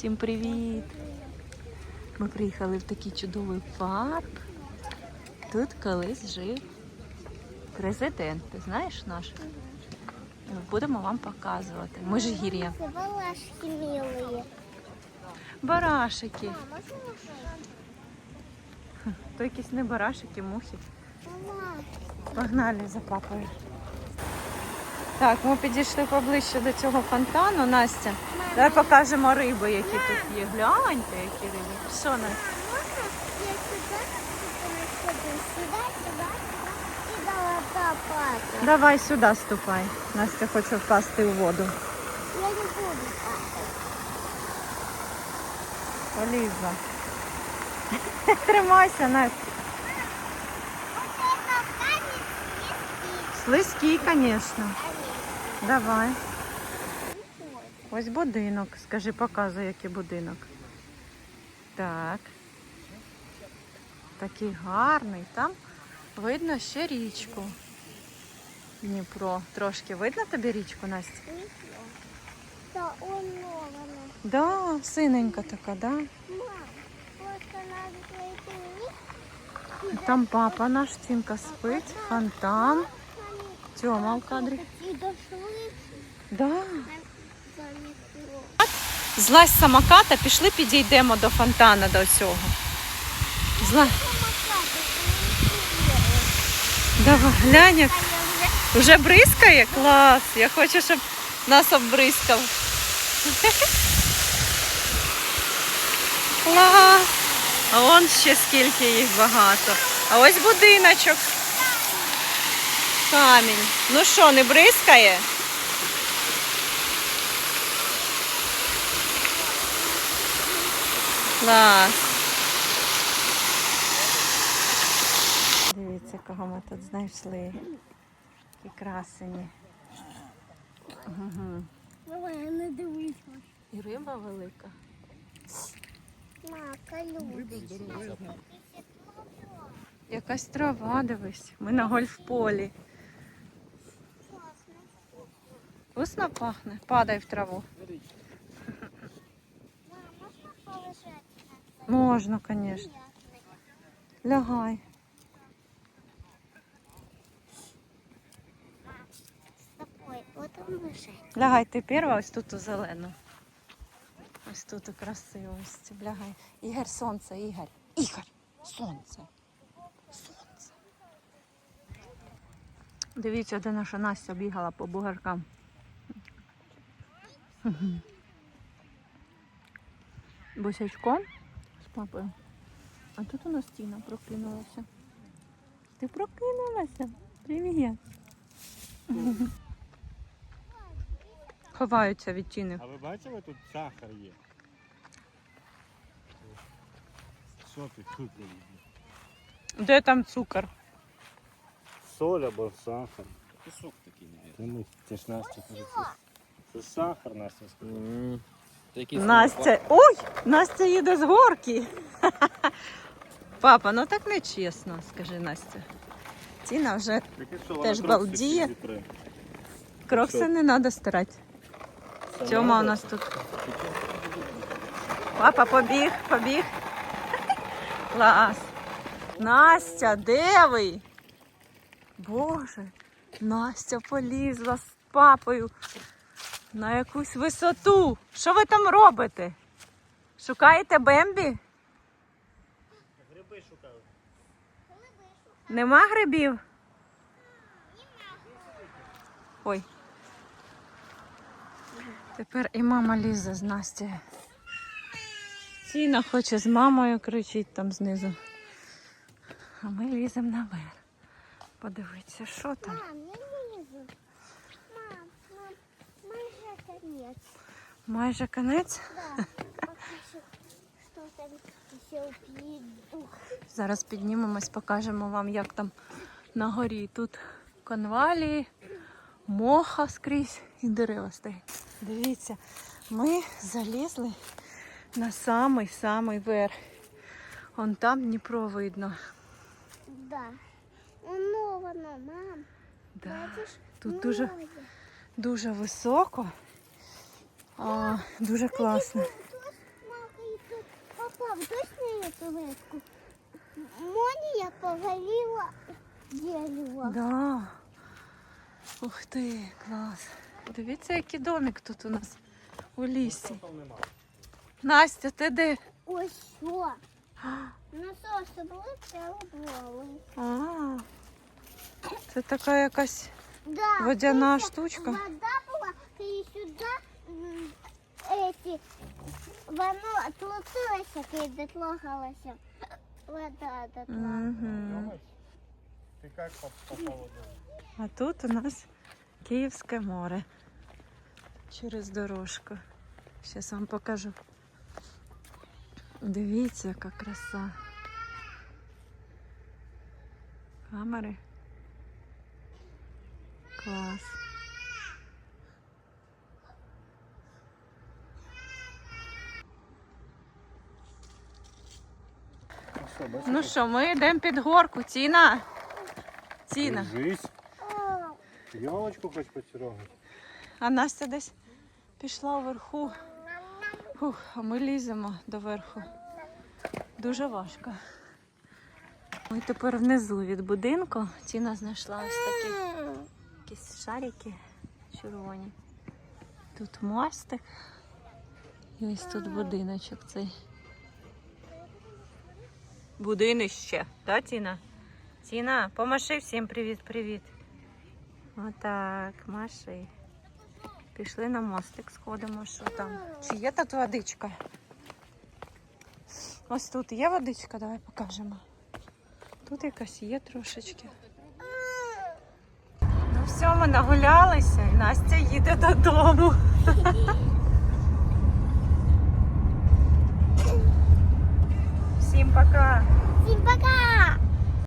Всім привіт! Ми приїхали в такий чудовий парк. Тут колись жив президент, ти знаєш наш? Будемо вам показувати. Межгір'я. Це балашки милые. Барашики. То якісь не барашики, мухи. Погнали за папою. Так, ми підійшли поближче до цього фонтану. Настя, давай покажемо риби, які тут є. Гляньте, які риби. Що Настя? Давай сюди ступай. Настя хоче впасти у воду. Я не буду падать. Полізла. Тримайся, Настя. Слизький, звісно. Давай. Ось будинок. Скажи, показуй, який будинок. Так. Такий гарний. Там видно ще річку. Дніпро. Трошки видно тобі річку, Настя? Да, он. Да, синенька така, да. Там папа наш, Тінка спить, фонтан. Тьома в кадрі. Да. Злазь самоката, пішли підійдемо до фонтана до цього. Зла... Давай, глянь, як вже бризкає? Клас. Я хочу, щоб нас оббризкав. Клас. А вон ще скільки їх багато. А ось будиночок. Камінь. Ну що, не бризкає? Клас. Дивіться, кого ми тут знайшли. Які красені. Угу. Давай, я не дивлюсь. І риба велика. На, колючий. Якась трава, дивись. Ми на гольф-полі. Вкусно пахне. Падай в траву. Можна, звісно. Лягай. Лягай ти перша, ось тут у зелену. Ось тут у красивості. Лягай. Ігор, сонце, Ігор. Ігор, сонце. Сонце. Дивіться, де наша Настя бігала по бугаркам. Босячком з папою. А тут у нас Тіна прокинулася. Ти прокинулася? Привіт. Ховаються від Тіни. А ви бачили, тут сахар є? Що ти тут? Де там цукор? Соль або сахар. Пісок такий, навіть. Ну, ж Настя каже, це, це сахар, Настя сказала. Настя. Ой! Настя їде з горки. Папа, ну так не чесно, скажи Настя. Тіна вже Теж балдіє. крокси не треба стирати. Це Тьома у нас тут. Папа побіг, побіг. Клас. Настя, де ви? Боже, Настя полізла з папою на якусь висоту. Що ви там робите? Шукаєте Бембі? Гриби шукали. Нема грибів? Ой. Тепер і мама лізе з Настю. Тіна хоче з мамою кричить там знизу. А ми ліземо наверх. Подивіться, що там. Мам, я не вижу. Мам, мам, майже конец. Майже конець. Да. Зараз піднімемось, покажемо вам, як там на горі. Тут конвалії, моха скрізь і дерева стоять. Дивіться, ми залізли на самий-самий верх. Вон там Дніпро видно. Да. Ну, воно, мам. Да. Тут дуже, дуже високо. А, дуже класно. точно эту ветку? Молния повалила дерево. Да. Ух ти, клас. Дивіться, який домик тут у нас у лісі. Настя, ти де? Ось що. Насоси були це убрали. А, це така якась Да, водяна штучка. Вода була, і сюди эти, воно тлутилося, коли дотлогалося. Вода дотла. Угу. Ти як попала? А тут у нас Київське море. Через дорожку. Зараз вам покажу. Дивіться, яка краса. Камери. Клас. Ну що, ми йдемо під горку. Ціна. Ціна. Держись. Ялочку хоч поцірогати. А Настя десь пішла вверху. Фух, а ми ліземо до верху. Дуже важко. Ми тепер внизу від будинку. Тіна знайшла ось такі якісь шарики червоні. Тут мостик. І ось тут будиночок цей. Будинище, так, Тіна? Тіна, помаши всім привіт-привіт. Отак, маши. Пішли на мостик, сходимо, що там. Чи є тут водичка? Ось тут є водичка, давай покажемо. Тут якась є трошечки. Ну все, ми нагулялися і Настя їде додому. Пока. Всім пока!